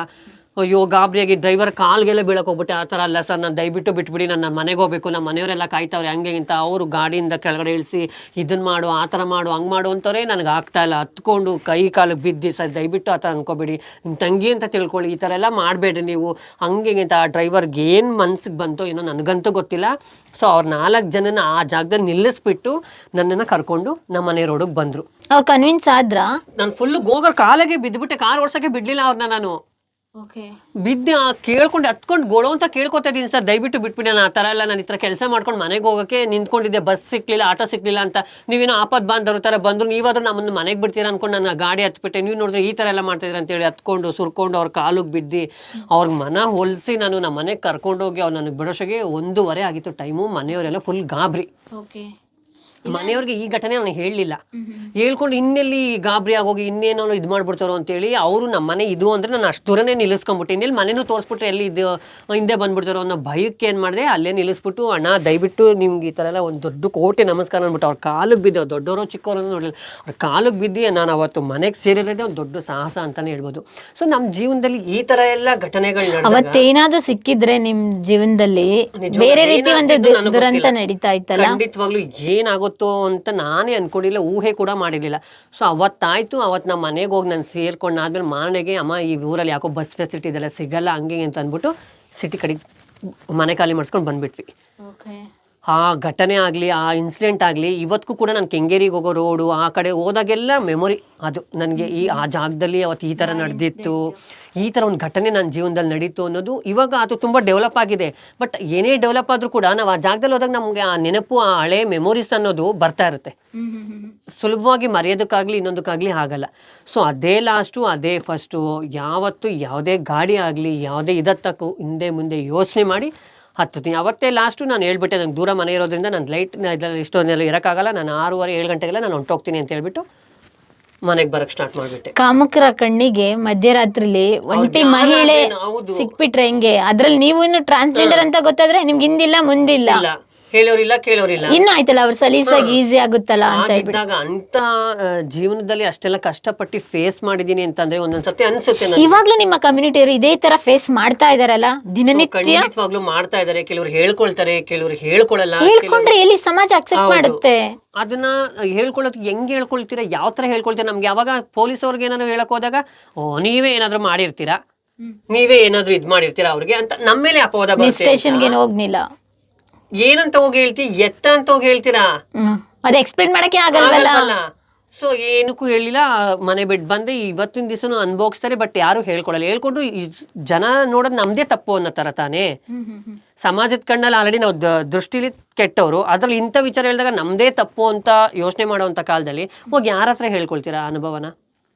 ಅಯ್ಯೋ ಗಾಬರಿಯಾಗಿ ಡ್ರೈವರ್ ಕಾಲ್ಗೆಲ್ಲ ಬೀಳಕ್ಕೆ ಹೋಗ್ಬಿಟ್ಟೆ. ಆ ಥರ ಅಲ್ಲ ಸರ್ ನಾನು ದಯವಿಟ್ಟು ಬಿಟ್ಬಿಡಿ ನನ್ನ ಮನೆಗೆ ಹೋಗ್ಬೇಕು. ನಮ್ಮ ಮನೆಯವರೆಲ್ಲ ಕಾಯ್ತಾವ್ರೆ ಹಂಗೆ ಅಂತ ಅವರು ಗಾಡಿಯಿಂದ ಕೆಳಗಡೆ ಇಳಿಸಿ ಇದನ್ನ ಮಾಡು ಆ ಥರ ಮಾಡು ಹಂಗೆ ಮಾಡು ಅಂತವರೇ ನನಗೆ ಆಗ್ತಾ ಇಲ್ಲ. ಹತ್ಕೊಂಡು ಕೈ ಕಾಲು ಬಿದ್ದು ಸರ್ ದಯವಿಟ್ಟು ಆ ಥರ ಅನ್ಕೋಬೇಡಿ. ನಿಮ್ಮ ತಂಗಿ ಅಂತ ತಿಳ್ಕೊಳ್ಳಿ ಈ ಥರ ಎಲ್ಲ ಮಾಡಬೇಡಿ ನೀವು. ಹಂಗೆ ಅಂತ ಆ ಡ್ರೈವರ್ಗೆ ಏನು ಮನ್ಸಿಗೆ ಬಂತೋ ಏನೋ ನನಗಂತೂ ಗೊತ್ತಿಲ್ಲ. ಸೊ ಅವ್ರು ನಾಲ್ಕು ಜನನ ಆ ಜಾಗದಲ್ಲಿ ನಿಲ್ಲಿಸ್ಬಿಟ್ಟು ನನ್ನನ್ನು ಕರ್ಕೊಂಡು ನಮ್ಮ ಮನೆ ರೋಡಿಗೆ ಬಂದರು. ಅವ್ರು ಕನ್ವಿನ್ಸ್ ಆದ್ರ? ನಾನು ಫುಲ್ ಗೋಗರ್ ಕಾಲಾಗೆ ಬಿದ್ದುಬಿಟ್ಟೆ ಕಾರ್ ಓಡ್ಸೋಕ್ಕೆ ಬಿಡಲಿಲ್ಲ ಅವ್ರನ್ನ ನಾನು. ಬಿದ್ದು ಕೇಳ್ಕೊಂಡು ಹತ್ಕೊಂಡು ಗೋಳೋ ಅಂತ ಕೇಳ್ಕೊತಾ ಇದ್ದೀನಿ ಸರ್. ದಯವಿಟ್ಟು ಬಿಟ್ಬಿಡಿ ನಾನು ಆ ಥರ ಎಲ್ಲ ನಾನು ಈ ಥರ ಕೆಲಸ ಮಾಡ್ಕೊಂಡು ಮನೆಗೆ ಹೋಗೋಕ್ಕೆ ನಿಂತ್ಕೊಂಡಿದ್ದೆ. ಬಸ್ ಸಿಕ್ಕಲಿಲ್ಲ ಆಟೋ ಸಿಕ್ಕಲಿಲ್ಲ ಅಂತ. ನೀವೇನೋ ಆಪತ್ ಬಾಂಧವ್ರ ಥರ ಬಂದರು ನೀವಾದರೂ ನಮ್ಮನ್ನು ಮನೆಗೆ ಬಿಡ್ತೀರಾ ಅಂದ್ಕೊಂಡು ನಾನು ಗಾಡಿ ಹತ್ಬಿಟ್ಟೆ. ನೀವು ನೋಡಿದ್ರೆ ಈ ಥರ ಎಲ್ಲ ಮಾಡ್ತಿದ್ರೆ ಅಂತೇಳಿ ಹತ್ಕೊಂಡು ಸುರ್ಕೊಂಡು ಅವ್ರ ಕಾಲಿಗೆ ಬಿದ್ದು ಅವ್ರ ಮನ ಹೊಲಿಸಿ ನಾನು ನಮ್ಮ ಮನೆಗೆ ಕರ್ಕೊಂಡೋಗಿ ಅವ್ರು ನನಗೆ ಬಿಡೋಷಗೆ ಒಂದೂವರೆ ಆಗಿತ್ತು. ಟೈಮು ಮನೆಯವರೆಲ್ಲ ಫುಲ್ ಗಾಬರಿ. ಓಕೆ. ಮನೆಯವ್ರಿಗೆ ಈ ಘಟನೆ ನಾನು ಹೇಳಲಿಲ್ಲ. ಹೇಳ್ಕೊಂಡು ಇನ್ನೆಲ್ಲಿ ಗಾಬರಿ ಆಗೋಗಿ ಇನ್ನೇನೋ ಇದು ಮಾಡ್ಬಿಡ್ತಾರೋ ಅಂತೇಳಿ ಅವರು ನಮ್ಮ ಮನೆ ಇದು ಅಂದ್ರೆ ನಾನು ಅಷ್ಟು ದೂರನೇ ನಿಲ್ಲಿಸ್ಕೊಂಬಿಟ್ಟೆ ಇನ್ನೆಲ್ಲಿ ಮನೆನೂ ತೋರಿಸ್ಬಿಟ್ರೆ ಎಲ್ಲಿ ಇದು ಹಿಂದೆ ಬಂದ್ಬಿಡ್ತಾರೋ ಅನ್ನೋ ಭಯಕ್ಕೆ ಏನು ಮಾಡಿದೆ ಅಲ್ಲೇ ನಿಲ್ಲಿಸ್ಬಿಟ್ಟು ಅಣ್ಣ ದಯವಿಟ್ಟು ನಿಮ್ಗೆ ಈ ಥರ ಎಲ್ಲ ಒಂದು ದೊಡ್ಡ ಕೋಟೆ ನಮಸ್ಕಾರ ಅಂದ್ಬಿಟ್ಟು ಅವ್ರ ಕಾಲಿಗೆ ಬಿದ್ದು ದೊಡ್ಡವರು ಚಿಕ್ಕವರು ನೋಡಲಿಲ್ಲ. ಅವ್ರ ಕಾಲಿಗೆ ಬಿದ್ದು ನಾನು ಅವತ್ತು ಮನೆಗೆ ಸೇರಿರೋದೇ ಒಂದು ದೊಡ್ಡ ಸಾಹಸ ಅಂತಾನೆ ಹೇಳ್ಬೋದು. ಸೊ ನಮ್ಮ ಜೀವನದಲ್ಲಿ ಈ ಥರ ಎಲ್ಲ ಘಟನೆಗಳು ಅವತ್ತೇನಾದರೂ ಸಿಕ್ಕಿದ್ರೆ ನಿಮ್ಮ ಜೀವನದಲ್ಲಿ ಬೇರೆ ರೀತಿ ಒಂದು ದುರಂತ. ನಡೀತಾ ಇತ್ತಲ್ಲ? ಖಂಡಿತವಾಗ್ಲೂ ಏನಾಗುತ್ತೋ ಅಂತ ನಾನೇ ಅಂದ್ಕೊಂಡಿಲ್ಲ ಊಹೆ ಕೂಡ ಮಾಡಿರಲಿಲ್ಲ. ಸೊ ಅವತ್ತಾಯಿತು ಅವತ್ತು ನಮ್ಮ ಮನೆಗೆ ಹೋಗಿ ನಾನು ಸೇರ್ಕೊಂಡು ಆದಮೇಲೆ ಮಾರನೆಗೆ ಅಮ್ಮ ಈ ಊರಲ್ಲಿ ಯಾಕೋ ಬಸ್ ಫೆಸಿಲಿಟಿ ಇದೆಲ್ಲ ಸಿಗಲ್ಲ ಹಂಗೆ ಅಂತ ಅಂದ್ಬಿಟ್ಟು ಸಿಟಿ ಕಡೆಗೆ ಮನೆ ಖಾಲಿ ಮಾಡಿಸ್ಕೊಂಡು ಬಂದ್ಬಿಟ್ವಿ. ಆ ಘಟನೆ ಆಗಲಿ ಆ ಇನ್ಸಿಡೆಂಟ್ ಆಗಲಿ ಇವತ್ತಿಗೂ ಕೂಡ ನಾನು ಕೆಂಗೇರಿಗೆ ಹೋಗೋ ರೋಡು ಆ ಕಡೆ ಹೋದಾಗೆಲ್ಲ ಮೆಮೊರಿ ಅದು. ನನಗೆ ಈ ಆ ಜಾಗದಲ್ಲಿ ಅವತ್ತು ಈ ಥರ ನಡೆದಿತ್ತು ಈ ಥರ ಒಂದು ಘಟನೆ ನನ್ನ ಜೀವನದಲ್ಲಿ ನಡೀತು ಅನ್ನೋದು ಇವಾಗ ಅದು ತುಂಬ ಡೆವಲಪ್ ಆಗಿದೆ. ಬಟ್ ಏನೇ ಡೆವಲಪ್ ಆದರೂ ಕೂಡ ನಾವು ಆ ಜಾಗದಲ್ಲಿ ಹೋದಾಗ ನಮಗೆ ಆ ನೆನಪು ಆ ಹಳೆ ಮೆಮೊರೀಸ್ ಅನ್ನೋದು ಬರ್ತಾ ಇರುತ್ತೆ. ಸುಲಭವಾಗಿ ಮರೆಯೋದಕ್ಕಾಗಲಿ ಇನ್ನೊಂದಕ್ಕಾಗಲಿ ಆಗಲ್ಲ ಸೊ ಅದೇ ಲಾಸ್ಟು ಅದೇ ಫಸ್ಟು ಯಾವತ್ತು ಯಾವುದೇ ಗಾಡಿ ಆಗಲಿ ಯಾವುದೇ ಇದತ್ತಕ್ಕೂ ಹಿಂದೆ ಮುಂದೆ ಯೋಚನೆ ಮಾಡಿ ಹತ್ತುತ್ತೀನಿ ಅವತ್ತೇ ಲಾಸ್ಟು ನಾನು ಹೇಳ್ಬಿಟ್ಟೆ ನಂಗೆ ದೂರ ಮನೆ ಇರೋದ್ರಿಂದ ನಾನು ಲೈಟ್ ಇದರಲ್ಲಿ ಇಷ್ಟೊಂದೆಲ್ಲ ಇರೋಕ್ಕಾಗಲ್ಲ ನಾನು ಆರೂವರೆ ಏಳು ಗಂಟೆಗೆಲ್ಲ ನಾನು ಹೊಂಟೋಗ್ತೀನಿ ಅಂತ ಹೇಳ್ಬಿಟ್ಟು ಮನೆಗೆ ಬರಕ್ ಸ್ಟಾರ್ಟ್ ಮಾಡ್ಬಿಟ್ಟೆ. ಕಾಮಕರ ಕಣ್ಣಿಗೆ ಮಧ್ಯರಾತ್ರಿಲಿ ಒಂಟಿ ಮಹಿಳೆ ಹೌದು. ಸಿಕ್ಬಿಟ್ರೆ ಹೆಂಗೆ? ಅದ್ರಲ್ಲಿ ನೀವು ಇನ್ನು ಟ್ರಾನ್ಸ್ಜೆಂಡರ್ ಅಂತ ಗೊತ್ತಾದ್ರೆ ನಿಮ್ಗೆ ಹಿಂದಿಲ್ಲ ಮುಂದಿಲ್ಲ. ಇಲ್ಲ. ಹೇಳೋರಿಲ್ಲ ಕೇಳೋರಿಲ್ಲ. ಇನ್ನು ಆಯ್ತಲ್ಲ ಅವ್ರ ಸಲೀಸಾಗಿ ಈಸಿ ಆಗುತ್ತಲ್ಲ ಅಂತ ಹೇಳ್ಬಿಟ್ಟು. ಅಂತ ಆ, ಜೀವನದಲ್ಲಿ ಅಷ್ಟೆಲ್ಲ ಕಷ್ಟಪಟ್ಟು ಫೇಸ್ ಮಾಡಿದೀನಿ ಅಂತಂದ್ರೆ ಒಂದೊಂದ್ಸತಿ ಅನ್ಸುತ್ತೆ ನನಗೆ. ಇವಾಗ್ಲೂ ನಿಮ್ಮ ಕಮ್ಯುನಿಟಿಯವರು ಇದೇ ತರ ಫೇಸ್ ಮಾಡ್ತಾ ಇದಾರಲ್ಲ? ದಿನನಿತ್ಯ ಖಂಡಿತವಾಗ್ಲೂ ಮಾಡ್ತಾ ಇದಾರೆ. ಕೆಲವರು ಹೇಳ್ಕೊಳ್ತಾರೆ ಕೆಲವರು ಹೇಳ್ಕೊಳಲ್ಲ ಹೇಳ್ಕೊಂಡ್ರೆ ಎಲ್ಲಿ ಸಮಾಜ ಅಕ್ಸೆಪ್ಟ್ ಮಾಡುತ್ತೆ? ಅದನ್ನ ಹೇಳ್ಕೊಳ್ಳೋದು ಹೆಂಗ್ ಹೇಳ್ಕೊಳ್ತೀರಾ? ಯಾವ ತರ ಹೇಳ್ಕೊಳ್ತೀರಾ? ನಮ್ಗೆ ಯಾವಾಗ ಪೊಲೀಸ್ ಅವ್ರಿಗೆ ಏನಾದ್ರು ಹೇಳಕ್ ಹೋದಾಗ ಓ ನೀವೇ ಏನಾದ್ರು ಮಾಡಿರ್ತೀರಾ? ನೀವೇ ಏನಾದ್ರು ಇದ್ ಮಾಡಿರ್ತೀರಾ ಅವ್ರಿಗೆ? ಅಂತ ನಮ್ಮ ಮೇಲೆ ಅಪವಾದ ಬರುತ್ತೆ. ಸ್ಟೇಷನ್ಗೆ ಹೋಗ್ನಿಲ್ಲ. ಏನಂತ ಹೋಗಿ ಹೇಳ್ತಿ? ಎತ್ತ ಅಂತ ಹೋಗಿ ಹೇಳ್ತೀರಾ? ಅದೇ ಎಕ್ಸ್ಪ್ಲೇನ್ ಮಾಡಕ್ಕೆ ಆಗಲ್ವಲ್ಲ? ಸೊ ಏನಕ್ಕೂ ಹೇಳಿಲ್ಲ. ಮನೆ ಬಿಟ್ಟು ಬಂದೆ ಇವತ್ತಿನ ದಿವಸನು ಅನ್ಭೋಗಿಸ್ತಾರೆ ಬಟ್ ಯಾರು ಹೇಳ್ಕೊಳಲ್ಲ ಹೇಳ್ಕೊಂಡು ಜನ ನೋಡೋದು ನಮ್ದೇ ತಪ್ಪು ಅನ್ನೋ ತರ ತಾನೇ? ಸಮಾಜದ ಕಣ್ಣಲ್ಲಿ ಆಲ್ರೆಡಿ ನಾವು ದೃಷ್ಟಿಲಿ ಕೆಟ್ಟವರು. ಅದ್ರಲ್ಲಿ ಇಂಥ ವಿಚಾರ ಹೇಳಿದಾಗ ನಮ್ದೇ ತಪ್ಪು ಅಂತ ಯೋಚನೆ ಮಾಡುವಂತ ಕಾಲದಲ್ಲಿ ಹೋಗಿ ಯಾರ ಹತ್ರ ಹೇಳ್ಕೊಳ್ತೀರಾ ಅನುಭವನ?